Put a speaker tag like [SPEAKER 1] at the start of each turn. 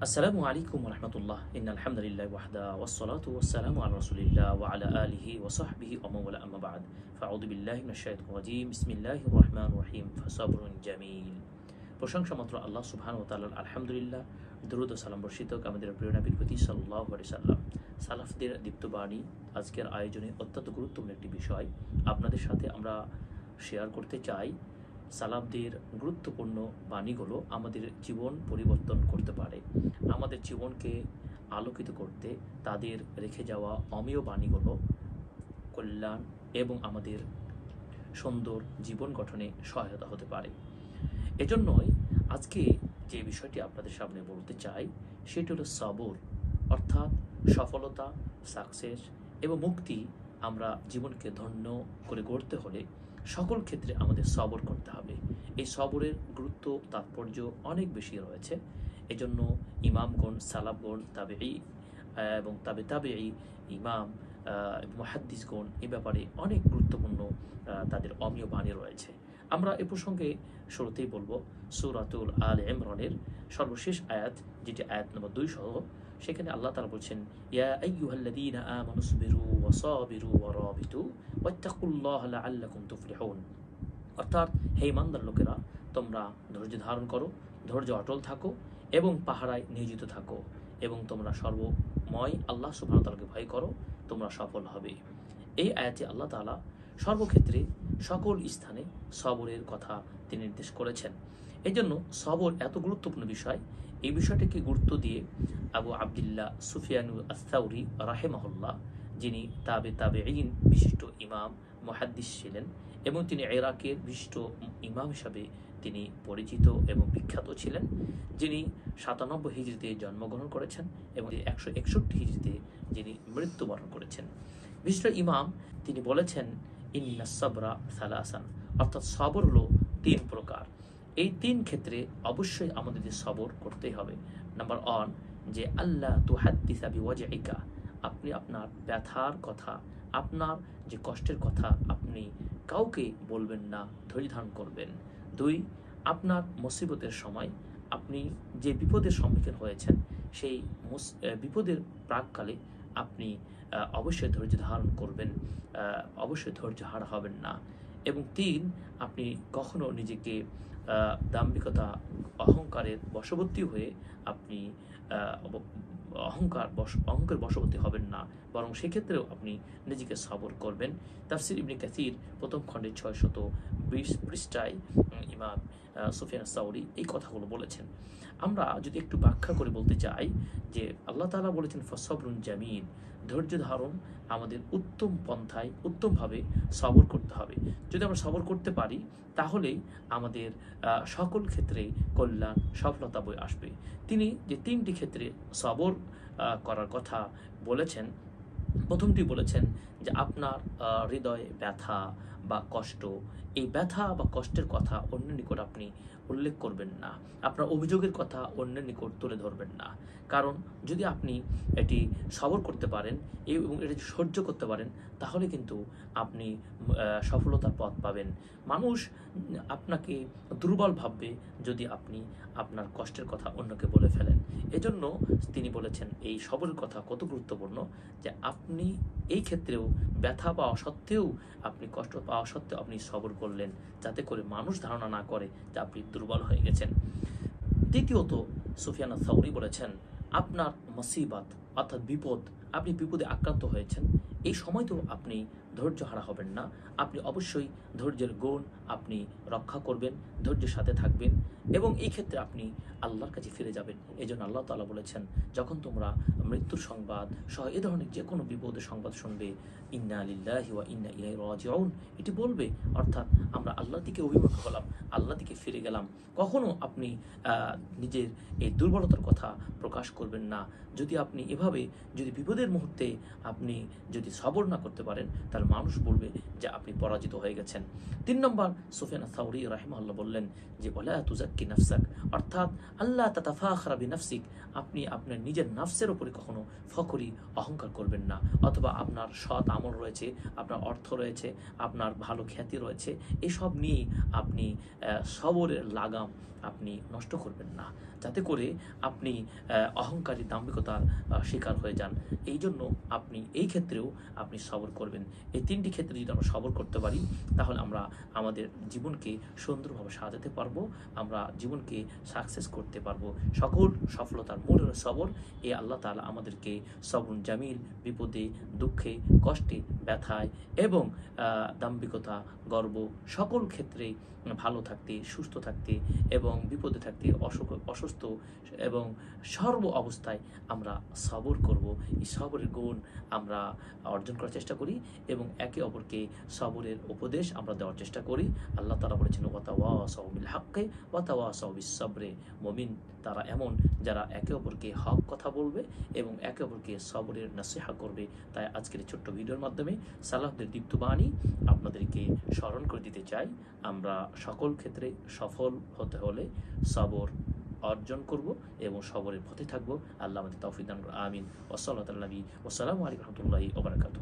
[SPEAKER 1] আসসালামু আলাইকুম রহমতুল্লাহ। ইন আলহামদুলিল্লাহ ওয়াহদা ওয়াসসালাতু ওয়াসসালামু আলা রাসূলিল্লাহ ওয়া আলা আলিহি ওয়া সাহবিহি ওয়া মাওয়ালা। আম্মা বা'দ। ফাআউযু বিল্লাহি মিনাশ শাইতানির রাজীম। বিসমিল্লাহির রহমানির রহিম। ফাসাবরুন জামিল। প্রশংসা মাত্র আল্লাহ সুবহানাহু ওয়া তাআলার আলহামদুলিল্লাহ। দরুদ ও সালাম বর্ষিত আমাদের প্রিয় নবীর প্রতি আলাইহি সাল্লাম সালাফদের দীপ্তবাণী আজকের আয়োজনে অত্যন্ত গুরুত্বপূর্ণ একটি বিষয়। আপনাদের সাথে আমরা শেয়ার করতে চাই। সালাফদের গুরুত্বপূর্ণ বাণীগুলো আমাদের জীবন পরিবর্তন করতে পারে। আমাদের জীবনকে আলোকিত করতে তাদের রেখে যাওয়া অমীয় বাণীগুলো কল্যাণ এবং আমাদের সুন্দর জীবন গঠনে সহায়তা হতে পারে। এজন্যই আজকে যে বিষয়টি আপনাদের সামনে বলতে চাই, সেটি হলো সবর, অর্থাৎ সফলতা সাকসেস এবং মুক্তি আমরা জীবনকে ধন্য করে গড়তে হলে সকল ক্ষেত্রে আমাদের সবর করতে হবে। এই সবরের গুরুত্ব তাৎপর্য অনেক বেশি রয়েছে। এজন্য ইমামগণ সালাবগণ তাবে এবং তাবে তাবে ইমাম মহাদ্দিসগণ এ ব্যাপারে অনেক গুরুত্বপূর্ণ তাদের অমীয় বাণী রয়েছে। আমরা এ প্রসঙ্গে শুরুতেই বলব, সুরাতুল আল ইমরানের সর্বশেষ আয়াত, যেটি আয়াত নম্বর দুই সহ সেখানে আল্লাহ তারা বলছেন, ইয়া আইয়ুহাল্লাযীনা আমানু সবিরু ওয়া সাবিরু ওয়া রাবিতু ওয়াত্তাকুল্লাহ লাআল্লাকুম তুফলিহুন। অর্থাৎ, হে ইমানদার লোকেরা, তোমরা ধৈর্য ধারণ করো, ধৈর্য অটল থাকো এবং পাহারায় নিয়োজিত থাকো এবং তোমরা সর্বময় আল্লাহ সুবহানাহু ভয় করো, তোমরা সফল হবে। এই আয়াতে আল্লাহ তাআলা সর্বক্ষেত্রে সকল স্থানে সবরের কথা তিনি নির্দেশ করেছেন। এই জন্য সবর এত গুরুত্বপূর্ণ বিষয়। এই বিষয়টিকে গুরুত্ব দিয়ে আবু আবদুল্লাহ সুফিয়ানুল আস্তাউরি রাহেমাহুল্লাহ, যিনি তাবে তাবে ইন বিশিষ্ট ইমাম, মহাদ্দিস ছিলেন এবং তিনি ইরাকের বিশিষ্ট ইমাম হিসাবে তিনি পরিচিত এবং বিখ্যাত ছিলেন, যিনি সাতানব্বই হিজড়িতে জন্মগ্রহণ করেছেন এবং একশো একষট্টি হিজড়িতে যিনি মৃত্যুবরণ করেছেন। বিশিষ্ট ইমাম, তিনি বলেছেন, ইন্না সাবরা সালাসান অর্থাৎ সবর হলো তিন প্রকার। এই তিন ক্ষেত্রে অবশ্যই আমাদের সবর করতেই হবে। নাম্বার ওয়ান যে আল্লাহ তুহাদ্দিসা বিওয়াজিকা আপনি আপনার ব্যথার কথা, আপনার যে কষ্টের কথা আপনি কাউকে বলবেন না ধৈর্য ধারণ করবেন। দুই, আপনার মুসিবতের সময় আপনি যে বিপদের সম্মুখীন হয়েছেন, সেই বিপদের প্রাককালে আপনি অবশ্যই ধৈর্য ধারণ করবেন অবশ্যই ধৈর্য হারা হবেন না। এবং তিন, আপনি কখনো নিজেকে দাম্ভিকতা, অহংকারের বশবর্তী হয়ে আপনি অহংকার অহংকার বশবর্তী হবেন না। বরং সেক্ষেত্রেও আপনি নিজেকে সবর করবেন। তাফসির ইবনে কাসির প্রথম খণ্ডে ছয় শত বিশ পৃষ্ঠায় ইমাম সুফিয়ান সাউরি এই কথাগুলো বলেছেন। আমরা যদি একটু ব্যাখ্যা করে বলতে চাই যে আল্লাহ তাআলা বলেছেন, ফসবরুন জামিন ধৈর্য ধারণ আমাদের উত্তম পন্থায় উত্তমভাবে সবর করতে হবে। যদি আমরা সবর করতে পারি তাহলেই আমাদের সকল ক্ষেত্রে কল্যাণ, সফলতা বই আসবে। তিনি যে তিনটি ক্ষেত্রে সবর করার কথা বলেছেন প্রথমটি বলেছেন যে আপনার হৃদয়ে ব্যথা বা কষ্ট, এই ব্যথা বা কষ্টের কথা অন্যের নিকট আপনি উল্লেখ করবেন না। আপনার অভিযোগের কথা অন্যের নিকট তুলে ধরবেন না। কারণ যদি আপনি এটি সবর করতে পারেন এবং এটি সহ্য করতে পারেন, তাহলে কিন্তু আপনি সফলতার পথ পাবেন। মানুষ আপনাকে দুর্বল ভাববে যদি আপনি আপনার কষ্টের কথা অন্যকে বলে ফেলেন। এজন্য তিনি বলেছেন, এই সবরের কথা কত গুরুত্বপূর্ণ যে আপনি এই ক্ষেত্রেও ব্যথা পাওয়া সত্ত্বেও আপনি কষ্ট পাওয়া সত্ত্বেও আপনি সবর করলেন যাতে করে মানুষ ধারণা না করে যে আপনি দুর্বল হয়ে গেছেন। দ্বিতীয়ত, সুফিয়ানা সাউরি বলেছেন, আপনার মসিবাত অর্থাৎ বিপদ, আপনি বিপদে আক্রান্ত হয়েছেন। এই সময় তো আপনি ধৈর্য হারা হবেন না। আপনি অবশ্যই ধৈর্যের গুণ আপনি রক্ষা করবেন, ধৈর্যের সাথে থাকবেন এবং এই ক্ষেত্রে আপনি আল্লাহর কাছে ফিরে যাবেন। এই জন্য আল্লাহ তালা বলেছেন, যখন তোমরা মৃত্যুর সংবাদ সহ এ ধরনের যে কোনো বিপদের সংবাদ শুনবে, ইন্না লিল্লাহি ওয়া ইন্না ইলাইহি রাজিউন এটি বলবে, অর্থাৎ আমরা আল্লাহর দিকে অভিমুখ হলাম আল্লাহ দিকে ফিরে গেলাম। কখনো আপনি নিজের এই দুর্বলতার কথা প্রকাশ করবেন না। যদি আপনি এভাবে, যদি বিপদের মুহূর্তে আপনি যদি সবর না করতে পারেন, তাহলে মানুষ বলবে যে আপনি পরাজিত হয়ে গেছেন। তিন নম্বর, সুফিয়ান সাউরি রাহিমাল্লাহ বললেন যে ওলা তুজাক্কি নাফসাক। অর্থাৎ আল্লাহ তাতাফাখরা বিনাফসিক। আপনি আপনার নিজের নাফসের উপরে কখনো ফখরি, অহংকার করবেন না। অথবা আপনার সৎ আমল রয়েছে, আপনার অর্থ রয়েছে, আপনার ভালো খ্যাতি রয়েছে, এসব নিয়ে আপনি সবরের লাগাম আপনি নষ্ট করবেন না। যাতে করে আপনি অহংকারী দাম্ভিকতার শিকার হয়ে যান। এই জন্য আপনি, এই ক্ষেত্রেও আপনি সবর করবেন। এই তিনটি ক্ষেত্রে যদি আমরা সবর করতে পারি, তাহলে আমরা আমাদের জীবনকে সুন্দরভাবে সাজাতে পারব, আমরা জীবনকে সাকসেস করতে পারব। সকল সফলতার মূল হলো সবর, এ আল্লাহ তালা আমাদেরকে সবরুন জামিল, বিপদে, দুঃখে, কষ্টে, ব্যথায় এবং দাম্ভিকতা, গর্ব সকল ক্ষেত্রে ভালো থাকতে, সুস্থ থাকতে এবং বিপদে থাকতে অসুস্থ এবং সর্ব অবস্থায় আমরা সবর করব। এই সবরের গুণ আমরা অর্জন করার চেষ্টা করি এবং একে অপরকে সবরের উপদেশ আমরা দেওয়ার চেষ্টা করি। আল্লাহ তারা বলেছেন ওয়াতাওয়া সবিল হাক্কে ওয়াতাওয়া সবিস সবরে মমিন তারা এমন, যারা একে অপরকে হক কথা বলবে এবং একে অপরকে সবরের নাসিহা করবে। তাই আজকের ছোট্ট ভিডিওর মাধ্যমে সালাহদের দীপ্ত বাণী আপনাদেরকে স্মরণ করে দিতে চাই। আমরা সকল ক্ষেত্রে সফল হতে হলে সবর অর্জন করব এবং সবরের পথে থাকব। আল্লাহ আমাদের তৌফিক আমিন। ওসল্লাহ নবী। ওসালামু আলাইকুম রহমতুল্লাহি ওবরাকাতু